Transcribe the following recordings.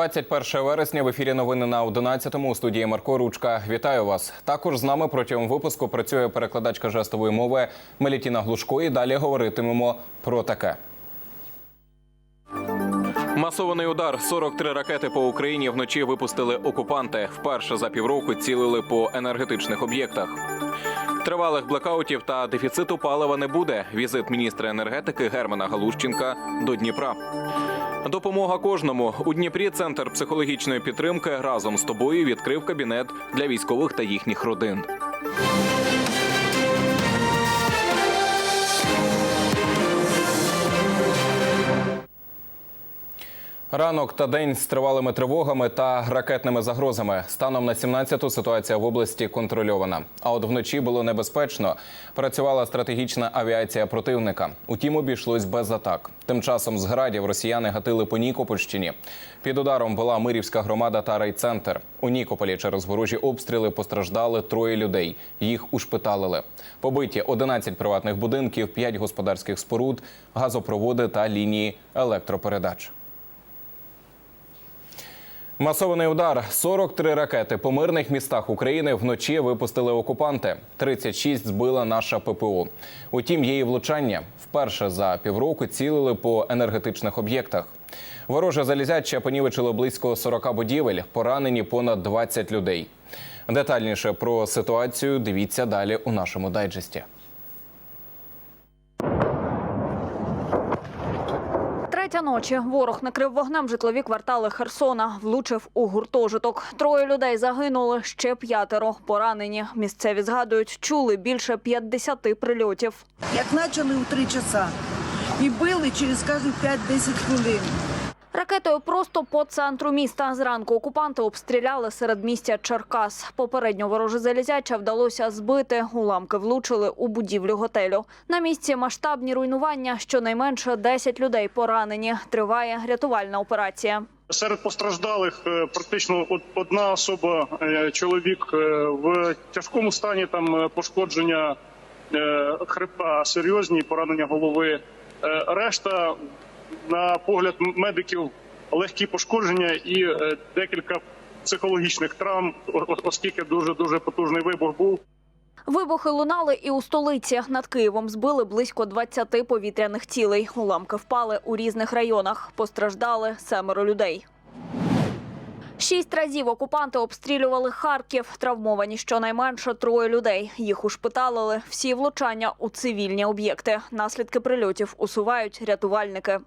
21 вересня в ефірі новини на 11-му у студії Марко Ручка. Вітаю вас. Також з нами протягом випуску працює перекладачка жестової мови Мелітіна Глушко. І далі говоритимемо про таке. Масований удар 43 ракети по Україні вночі випустили окупанти. Вперше за півроку цілили по енергетичних об'єктах. Тривалих блекаутів та дефіциту палива не буде. Візит міністра енергетики Германа Галущенка до Дніпра. Допомога кожному у Дніпрі. Центр психологічної підтримки разом з тобою відкрив кабінет для військових та їхніх родин. Ранок та день з тривалими тривогами та ракетними загрозами. Станом на 17-ту ситуація в області контрольована. А от вночі було небезпечно. Працювала стратегічна авіація противника. Утім, обійшлось без атак. Тим часом з градів росіяни гатили по Нікопольщині. Під ударом була Мирівська громада та райцентр. У Нікополі через ворожі обстріли постраждали троє людей. Їх ушпиталили. Побиті 11 приватних будинків, 5 господарських споруд, газопроводи та лінії електропередач. Масований удар 43 ракети по мирних містах України вночі випустили окупанти. 36 збила наша ППО. Утім, її влучання вперше за півроку цілили по енергетичних об'єктах. Вороже залізяче понівечило близько 40 будівель, поранені понад 20 людей. Детальніше про ситуацію дивіться далі у нашому дайджесті. Ночі ворог накрив вогнем житлові квартали Херсона, влучив у гуртожиток. Троє людей загинули, ще п'ятеро поранені. Місцеві згадують, чули більше 50 прильотів. Як почали у три часа і били через кожні 5-10 хвилин. Ракетою просто по центру міста. Зранку окупанти обстріляли середмістя Черкас. Попередньо вороже залізяча вдалося збити. Уламки влучили у будівлю готелю. На місці масштабні руйнування. Щонайменше 10 людей поранені. Триває рятувальна операція. Серед постраждалих е, практично одна особа, е, чоловік е, в тяжкому стані, там пошкодження хребта, серйозні поранення голови. Решта, на погляд медиків, легкі пошкодження і е, декілька психологічних травм, оскільки дуже дуже потужний вибух був. Вибухи лунали і у столиці. Над Києвом збили близько 20 повітряних цілей. Уламки впали у різних районах. Постраждали семеро людей. Шість разів окупанти обстрілювали Харків. Травмовані щонайменше троє людей. Їх ушпиталили. Всі влучання у цивільні об'єкти. Наслідки прильотів усувають рятувальники.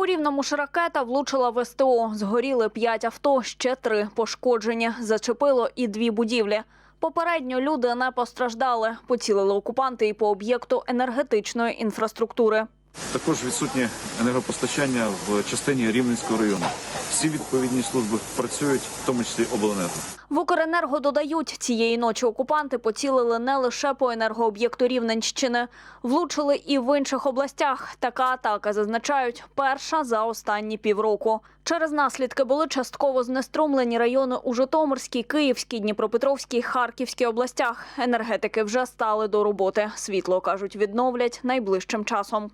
У рівному ж ракета влучила в СТО. Згоріли п'ять авто, ще три пошкоджені. Зачепило і дві будівлі. Попередньо люди не постраждали. Поцілили окупанти і по об'єкту енергетичної інфраструктури. Також відсутнє енергопостачання в частині Рівненського району. Всі відповідні служби працюють, в тому числі обленерго. В Укренерго додають, цієї ночі окупанти поцілили не лише по енергооб'єкту Рівненщини, влучили і в інших областях. Така атака зазначають перша за останні півроку. Через наслідки були частково знеструмлені райони у Житомирській, Київській, Дніпропетровській, Харківській областях. Енергетики вже стали до роботи. Світло кажуть, відновлять найближчим часом.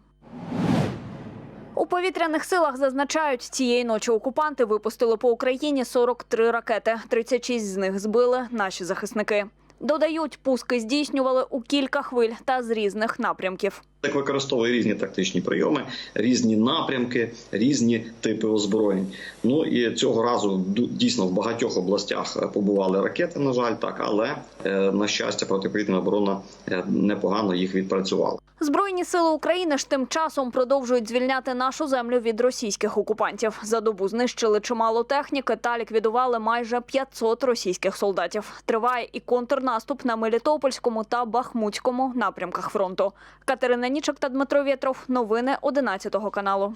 У повітряних силах зазначають, цієї ночі окупанти випустили по Україні 43 ракети. 36 з них збили наші захисники. Додають, пуски здійснювали у кілька хвиль та з різних напрямків. Так використовує різні тактичні прийоми, різні напрямки, різні типи озброєнь. Ну і цього разу дійсно в багатьох областях е, побували ракети. На жаль, так, але е, на щастя, протиповітряна оборона е, непогано їх відпрацювала. Збройні сили України ж тим часом продовжують звільняти нашу землю від російських окупантів. За добу знищили чимало техніки та ліквідували майже 500 російських солдатів. Триває і контрнаступ на Мелітопольському та Бахмутському напрямках фронту. Катерина Нічок та Дмитро Вєтров. Новини 11 каналу.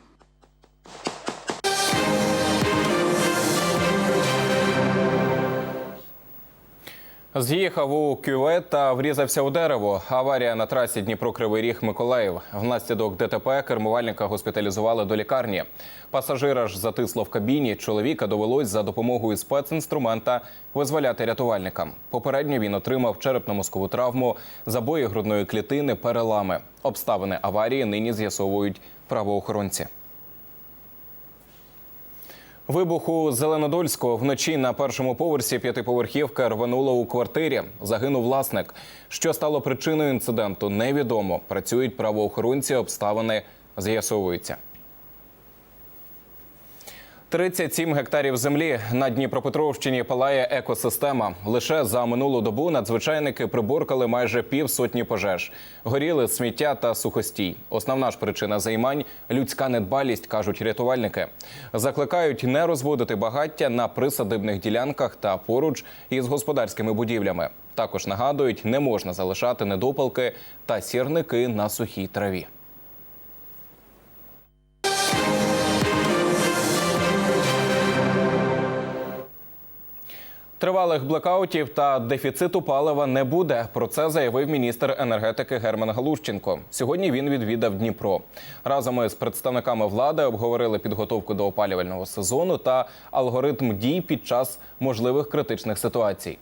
З'їхав у кювет та врізався у дерево. Аварія на трасі Дніпро-Кривий Ріг Миколаїв. Внаслідок ДТП кермувальника госпіталізували до лікарні. Пасажира ж затисло в кабіні. Чоловіка довелось за допомогою спецінструмента визволяти рятувальникам. Попередньо він отримав черепно-мозкову травму, забої грудної клітини, перелами. Обставини аварії нині з'ясовують правоохоронці. Вибух Зеленодольського вночі на першому поверсі п'ятиповерхівка рванула у квартирі. Загинув власник. Що стало причиною інциденту, невідомо. Працюють правоохоронці, обставини з'ясовуються. 37 гектарів землі на Дніпропетровщині палає екосистема. Лише за минулу добу надзвичайники приборкали майже півсотні пожеж. Горіли сміття та сухостій. Основна ж причина займань людська недбалість, кажуть рятувальники. Закликають не розводити багаття на присадибних ділянках та поруч із господарськими будівлями. Також нагадують, не можна залишати недопалки та сірники на сухій траві. Тривалих блекаутів та дефіциту палива не буде. Про це заявив міністр енергетики Герман Галущенко. Сьогодні він відвідав Дніпро. Разом із представниками влади обговорили підготовку до опалювального сезону та алгоритм дій під час можливих критичних ситуацій.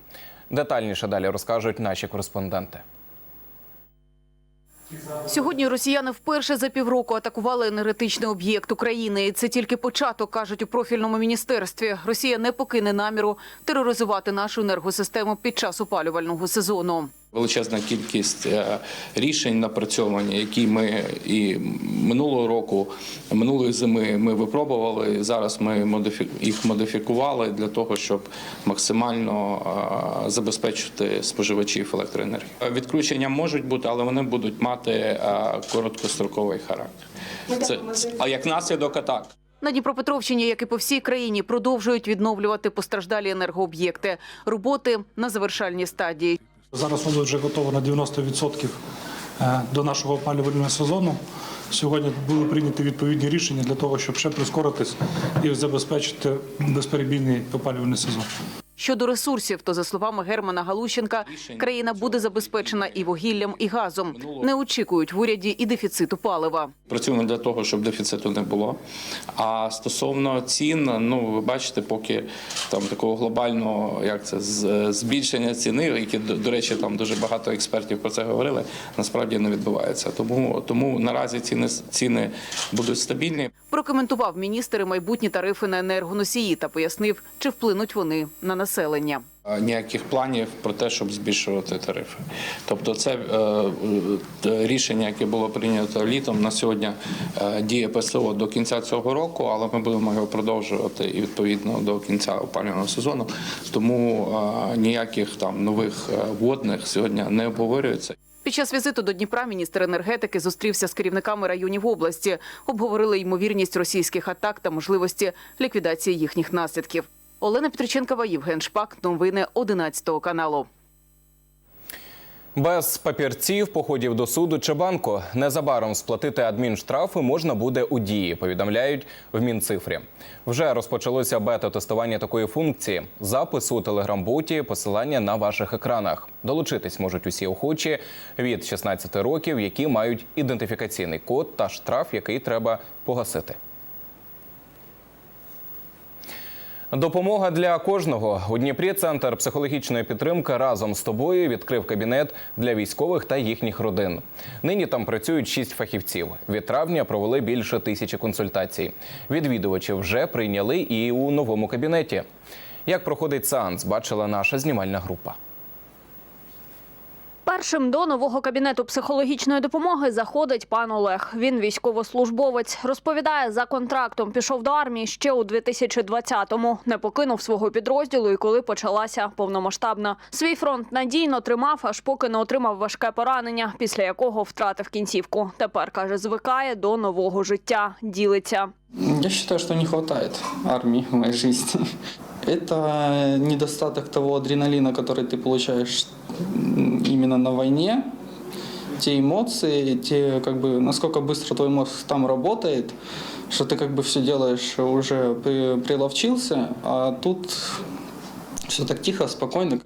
Детальніше далі розкажуть наші кореспонденти. Сьогодні росіяни вперше за півроку атакували енергетичний об'єкт України. І це тільки початок, кажуть у профільному міністерстві. Росія не покине наміру тероризувати нашу енергосистему під час опалювального сезону. Величезна кількість е, рішень напрацьовані, які ми і минулого року, минулої зими ми випробували. Зараз ми їх модифікували для того, щоб максимально е, забезпечити споживачів електроенергії. Е, Відключення можуть бути, але вони будуть мати короткостроковий характер. Це, це- а як наслідок атак. На Дніпропетровщині, як і по всій країні, продовжують відновлювати постраждалі енергооб'єкти. Роботи на завершальній стадії. Зараз воно вже готово на 90% е, до нашого опалювального сезону. Сьогодні були прийняті відповідні рішення для того, щоб ще прискоритись і забезпечити безперебійний опалювальний сезон. Щодо ресурсів, то за словами Германа Галущенка, країна буде забезпечена і вугіллям, і газом. Не очікують в уряді і дефіциту палива. Працюємо для того, щоб дефіциту не було. А стосовно цін, ну ви бачите, поки там такого глобального, як це збільшення ціни, які до, речі, там дуже багато експертів про це говорили, насправді не відбувається. Тому тому наразі ціни ціни будуть стабільні. Прокоментував міністр майбутні тарифи на енергоносії та пояснив, чи вплинуть вони на населення. А Ніяких планів про те, щоб збільшувати тарифи. Тобто, це е, е, рішення, яке було прийнято літом, на сьогодні е, діє ПСО до кінця цього року, але ми будемо його продовжувати і відповідно до кінця опалювального сезону. Тому е, ніяких там нових е, водних сьогодні не обговорюється. Під час візиту до Дніпра міністр енергетики зустрівся з керівниками районів області, обговорили ймовірність російських атак та можливості ліквідації їхніх наслідків. Олена Петриченкова, Євген Шпак. Новини 11 каналу. Без папірців, походів до суду чи банку незабаром сплатити адмінштрафи можна буде у дії. Повідомляють в Мінцифрі. Вже розпочалося бета-тестування такої функції. Запис у телеграм-боті, посилання на ваших екранах. Долучитись можуть усі охочі від 16 років, які мають ідентифікаційний код та штраф, який треба погасити. Допомога для кожного у Дніпрі. Центр психологічної підтримки разом з тобою відкрив кабінет для військових та їхніх родин. Нині там працюють шість фахівців. Від травня провели більше тисячі консультацій. Відвідувачі вже прийняли і у новому кабінеті. Як проходить сеанс, бачила наша знімальна група. Першим до нового кабінету психологічної допомоги заходить пан Олег. Він військовослужбовець. Розповідає, за контрактом пішов до армії ще у 2020-му. Не покинув свого підрозділу, і коли почалася повномасштабна. Свій фронт надійно тримав, аж поки не отримав важке поранення, після якого втратив кінцівку. Тепер каже, звикає до нового життя. Ділиться. Я считаю, что не хватает армии в моей жизни. Это недостаток того адреналина, который ты получаешь м, именно на войне, те эмоции, те, как бы, насколько быстро твой мозг там работает, что ты как бы все делаешь, уже при- приловчился, а тут все так тихо, спокойно.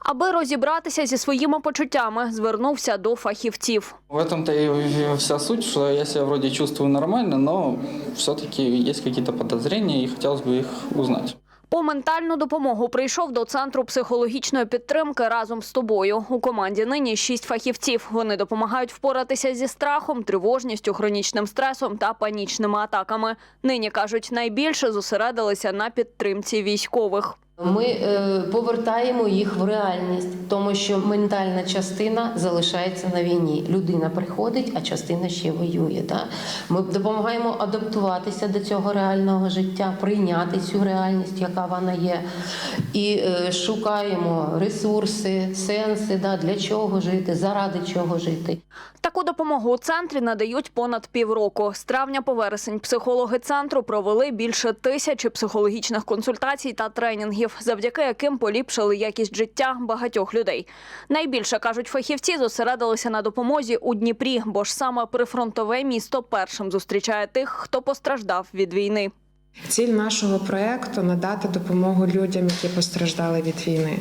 Аби розібратися зі своїми почуттями, звернувся до фахівців. В этом-то и вся суть, что я себя вроде чувствую нормально, но все-таки есть какие-то подозрения, и хотелось бы их узнать. По ментальну допомогу прийшов до центру психологічної підтримки разом з тобою. У команді нині шість фахівців. Вони допомагають впоратися зі страхом, тривожністю, хронічним стресом та панічними атаками. Нині кажуть, найбільше зосередилися на підтримці військових. Ми е, повертаємо їх в реальність, тому що ментальна частина залишається на війні. Людина приходить, а частина ще воює. Да? Ми допомагаємо адаптуватися до цього реального життя, прийняти цю реальність, яка вона є, і е, шукаємо ресурси, сенси, да, для чого жити, заради чого жити. Таку допомогу у центрі надають понад півроку. З травня по вересень психологи центру провели більше тисячі психологічних консультацій та тренінгів, завдяки яким поліпшили якість життя багатьох людей. Найбільше кажуть фахівці, зосередилися на допомозі у Дніпрі, бо ж саме прифронтове місто першим зустрічає тих, хто постраждав від війни. Ціль нашого проекту надати допомогу людям, які постраждали від війни.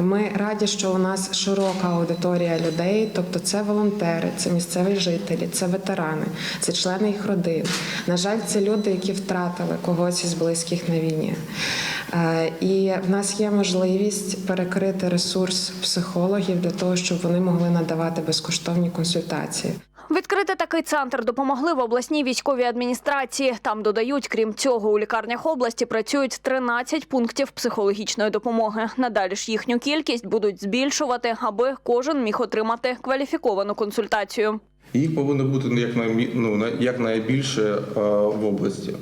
Ми раді, що у нас широка аудиторія людей, тобто це волонтери, це місцеві жителі, це ветерани, це члени їх родин. На жаль, це люди, які втратили когось із близьких на війні. Е, І в нас є можливість перекрити ресурс психологів для того, щоб вони могли надавати безкоштовні консультації. Відкрити такий центр допомогли в обласній військовій адміністрації. Там додають, крім цього, у лікарнях області працюють 13 пунктів психологічної допомоги. Надалі ж їхню кількість будуть збільшувати, аби кожен міг отримати кваліфіковану консультацію. Їх повинно бути як якнаймі- ну, на- якнайбільше е, в області.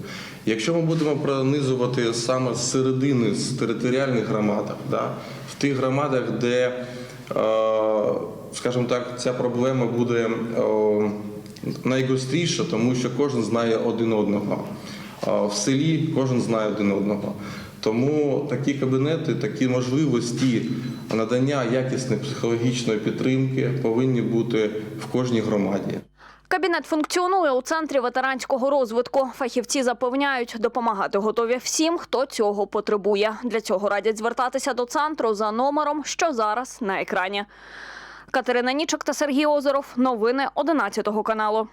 Якщо ми будемо пронизувати саме з середини, з територіальних громадах, да, в тих громадах, де, е, скажімо так, ця проблема буде е, найгостріша, тому що кожен знає один одного. А В селі кожен знає один одного. Тому такі кабінети, такі можливості надання якісної психологічної підтримки повинні бути в кожній громаді. Кабінет функціонує у центрі ветеранського розвитку. Фахівці запевняють, допомагати готові всім, хто цього потребує. Для цього радять звертатися до центру за номером, що зараз на екрані. Катерина Нічок та Сергій Озеров. Новини 11 каналу.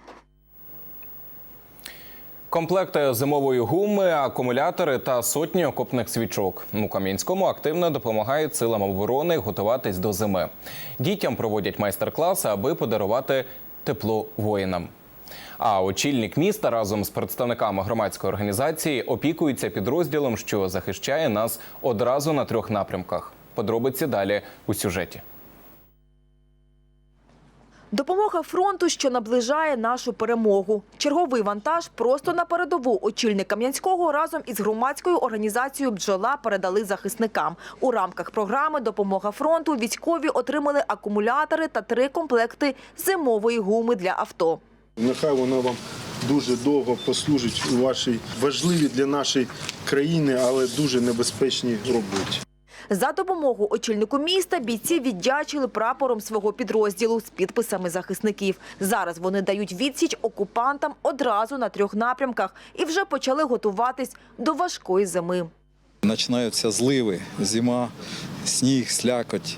Комплекти зимової гуми, акумулятори та сотні окопних свічок. У Кам'янському активно допомагають силам оборони готуватись до зими. Дітям проводять майстер-класи, аби подарувати тепло воїнам. А очільник міста разом з представниками громадської організації опікується підрозділом, що захищає нас одразу на трьох напрямках. Подробиці далі у сюжеті. Допомога фронту, що наближає нашу перемогу. Черговий вантаж просто на передову очільник Кам'янського разом із громадською організацією «Бджола» передали захисникам. У рамках програми «Допомога фронту» військові отримали акумулятори та три комплекти зимової гуми для авто. Нехай вона вам дуже довго послужить у вашій важливій для нашої країни, але дуже небезпечній роботі. За допомогу очільнику міста бійці віддячили прапором свого підрозділу з підписами захисників. Зараз вони дають відсіч окупантам одразу на трьох напрямках і вже почали готуватись до важкої зими. Починаються зливи, зима, сніг, слякоть.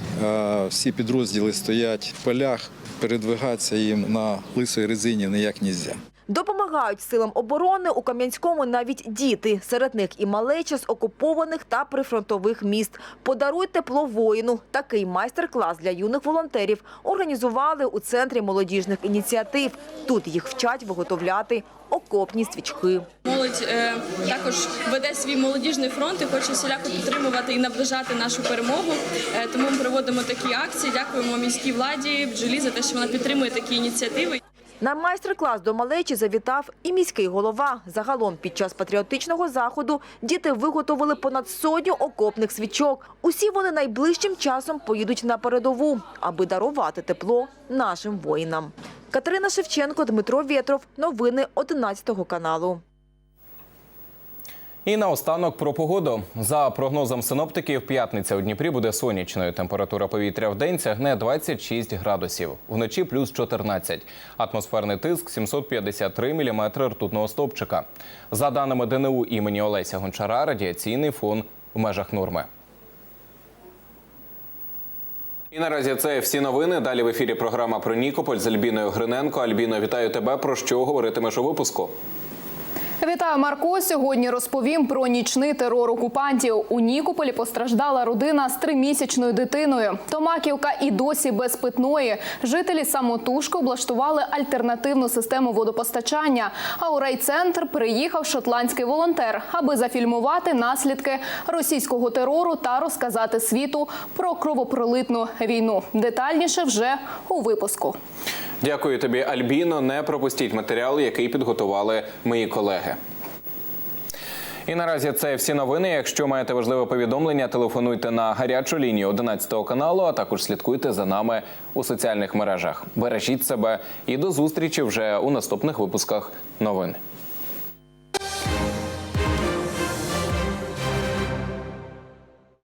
Всі підрозділи стоять в полях, передвигатися їм на лисої резині ніяк не можна. Допомагають силам оборони у Кам'янському навіть діти. Серед них і малеча з окупованих та прифронтових міст. Подаруй тепло воїну. Такий майстер-клас для юних волонтерів організували у центрі молодіжних ініціатив. Тут їх вчать виготовляти окопні свічки. Молодь е, також веде свій молодіжний фронт і хоче всіляко підтримувати і наближати нашу перемогу. Е, тому ми проводимо такі акції. Дякуємо міській владі бджолі за те, що вона підтримує такі ініціативи. На майстер-клас до малечі завітав і міський голова. Загалом під час патріотичного заходу діти виготовили понад сотню окопних свічок. Усі вони найближчим часом поїдуть на передову, аби дарувати тепло нашим воїнам. Катерина Шевченко, Дмитро Вєтров. Новини 11 каналу. І наостанок про погоду. За прогнозом синоптиків, п'ятниця у Дніпрі буде сонячною. Температура повітря в день сягне 26 градусів. Вночі плюс 14. Атмосферний тиск 753 міліметри ртутного стовпчика. За даними ДНУ імені Олеся Гончара, радіаційний фон в межах норми. І наразі це всі новини. Далі в ефірі програма про Нікополь з Альбіною Гриненко. Альбіно, вітаю тебе. Про що говоритимеш у випуску? Вітаю, Марко. Сьогодні розповім про нічний терор окупантів. У Нікополі постраждала родина з тримісячною дитиною. Томаківка і досі без питної. Жителі самотужки облаштували альтернативну систему водопостачання. А у райцентр приїхав шотландський волонтер, аби зафільмувати наслідки російського терору та розказати світу про кровопролитну війну. Детальніше вже у випуску. Дякую тобі, Альбіно. Не пропустіть матеріал, який підготували мої колеги. І наразі це всі новини. Якщо маєте важливе повідомлення, телефонуйте на гарячу лінію 11 каналу, а також слідкуйте за нами у соціальних мережах. Бережіть себе і до зустрічі вже у наступних випусках новин.